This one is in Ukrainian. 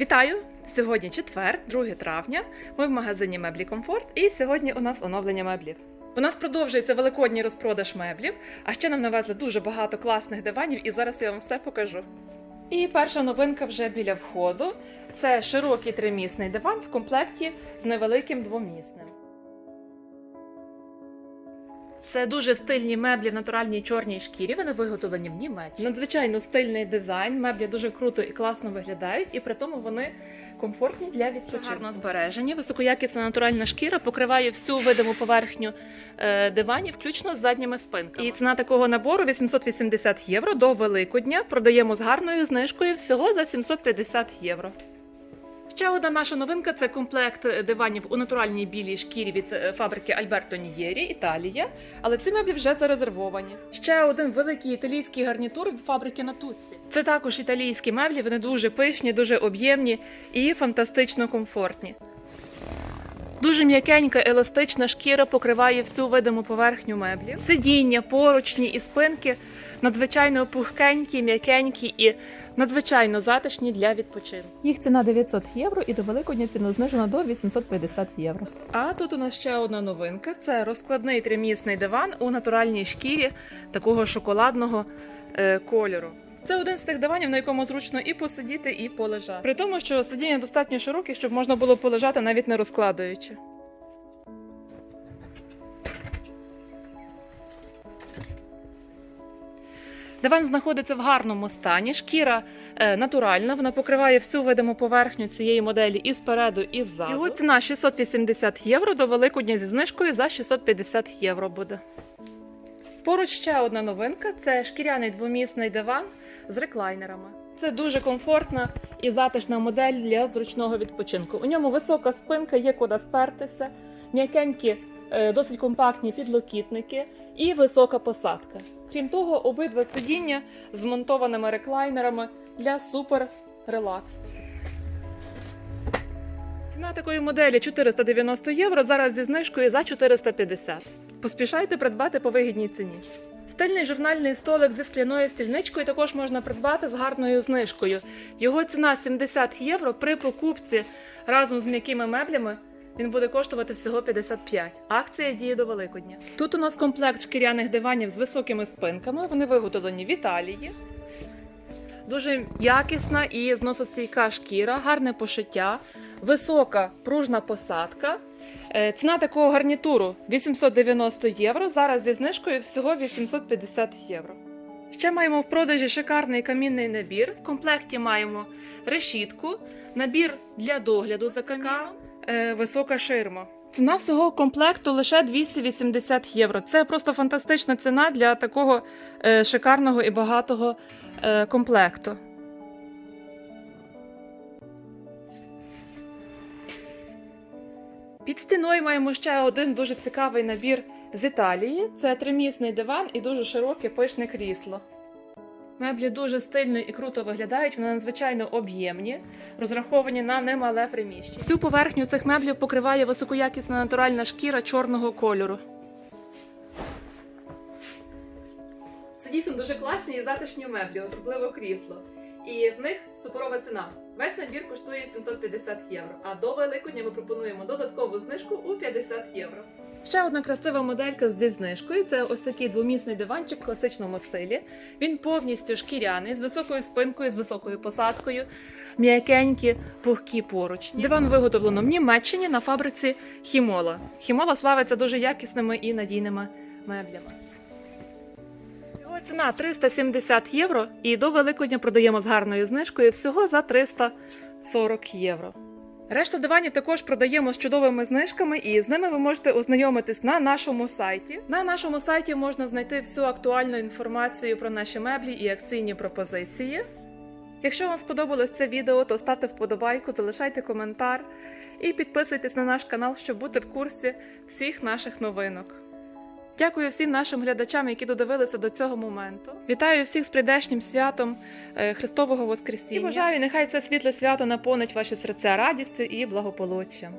Вітаю! Сьогодні четвер, 2 травня. Ми в магазині Меблі Комфорт, і сьогодні у нас оновлення меблів. У нас продовжується великодній розпродаж меблів, а ще нам навезли дуже багато класних диванів, і зараз я вам все покажу. І перша новинка вже біля входу. Це широкий тримісний диван в комплекті з невеликим двомісним. Це дуже стильні меблі в натуральній чорній шкірі. Вони виготовлені в Німеччині. Надзвичайно стильний дизайн. Меблі дуже круто і класно виглядають, і при тому вони комфортні для відпочинку. Гарно збережені. Високоякісна натуральна шкіра покриває всю видиму поверхню е, диванів, включно з задніми спинками. І ціна такого набору 880 євро до Великодня. Продаємо з гарною знижкою всього за 750 євро. Ще одна наша новинка це комплект диванів у натуральній білій шкірі від е, фабрики Альберто Нієрі, Італія. Але ці меблі вже зарезервовані. Ще один великий італійський гарнітур від фабрики Натуці. Це також італійські меблі. Вони дуже пишні, дуже об'ємні і фантастично комфортні. Дуже м'якенька еластична шкіра покриває всю видиму поверхню меблів. Сидіння, поручні і спинки надзвичайно пухкенькі, м'якенькі і надзвичайно затишні для відпочинку. Їх ціна 900 євро і до Великодня ціну знижено до 850 євро. А тут у нас ще одна новинка: це розкладний тримісний диван у натуральній шкірі такого шоколадного е, кольору. Це один з тих диванів, на якому зручно і посидіти, і полежати. При тому, що сидіння достатньо широке, щоб можна було полежати навіть не розкладуючи. Диван знаходиться в гарному стані. Шкіра е, натуральна, вона покриває всю видиму поверхню цієї моделі і спереду, і ззаду. Його ціна 680 євро до Великодня зі знижкою за 650 євро буде. Поруч ще одна новинка це шкіряний двомісний диван з реклайнерами. Це дуже комфортна і затишна модель для зручного відпочинку. У ньому висока спинка, є куди спертися, м'якенькі, досить компактні підлокітники і висока посадка. Крім того, обидва сидіння з монтованими реклайнерами для супер релаксу. Ціна такої моделі 490 євро. Зараз зі знижкою за 450. Поспішайте придбати по вигідній ціні. Стильний журнальний столик зі скляною стільничкою також можна придбати з гарною знижкою. Його ціна 70 євро при покупці разом з м'якими меблями. Він буде коштувати всього 55. Акція діє до Великодня. Тут у нас комплект шкіряних диванів з високими спинками. Вони виготовлені в Італії. Дуже якісна і зносостійка шкіра, гарне пошиття, висока пружна посадка. Е, Ціна такого гарнітуру 890 євро. Зараз зі знижкою всього 850 євро. Ще маємо в продажі шикарний камінний набір. В комплекті маємо решітку, набір для догляду за каміном, висока ширма. Ціна всього комплекту лише 280 євро. Це просто фантастична ціна для такого е, шикарного і багатого е, комплекту. Під стіною маємо ще один дуже цікавий набір з Італії. Це тримісний диван і дуже широке пишне крісло. Меблі дуже стильно і круто виглядають, вони надзвичайно об'ємні, розраховані на немале приміщення. Всю поверхню цих меблів покриває високоякісна натуральна шкіра чорного кольору. Це дійсно дуже класні і затишні меблі, особливо крісло. І в них суперова ціна. Весь набір коштує 750 євро. А до Великодня ми пропонуємо додаткову знижку у 50 євро. Ще одна красива моделька зі знижкою. Це ось такий двомісний диванчик в класичному стилі. Він повністю шкіряний, з високою спинкою, з високою посадкою, м'якенькі, пухкі поручні. Диван виготовлено в Німеччині на фабриці Хімола. Хімола славиться дуже якісними і надійними меблями. Ціна 370 євро, і до Великодня продаємо з гарною знижкою всього за 340 євро. Решту диванів також продаємо з чудовими знижками, і з ними ви можете ознайомитись на нашому сайті. На нашому сайті можна знайти всю актуальну інформацію про наші меблі і акційні пропозиції. Якщо вам сподобалось це відео, то ставте вподобайку, залишайте коментар і підписуйтесь на наш канал, щоб бути в курсі всіх наших новинок. Дякую всім нашим глядачам, які додивилися до цього моменту. Вітаю всіх з прийдешнім святом е, Христового Воскресіння. І бажаю, нехай це світле свято наповнить ваші серця радістю і благополуччям.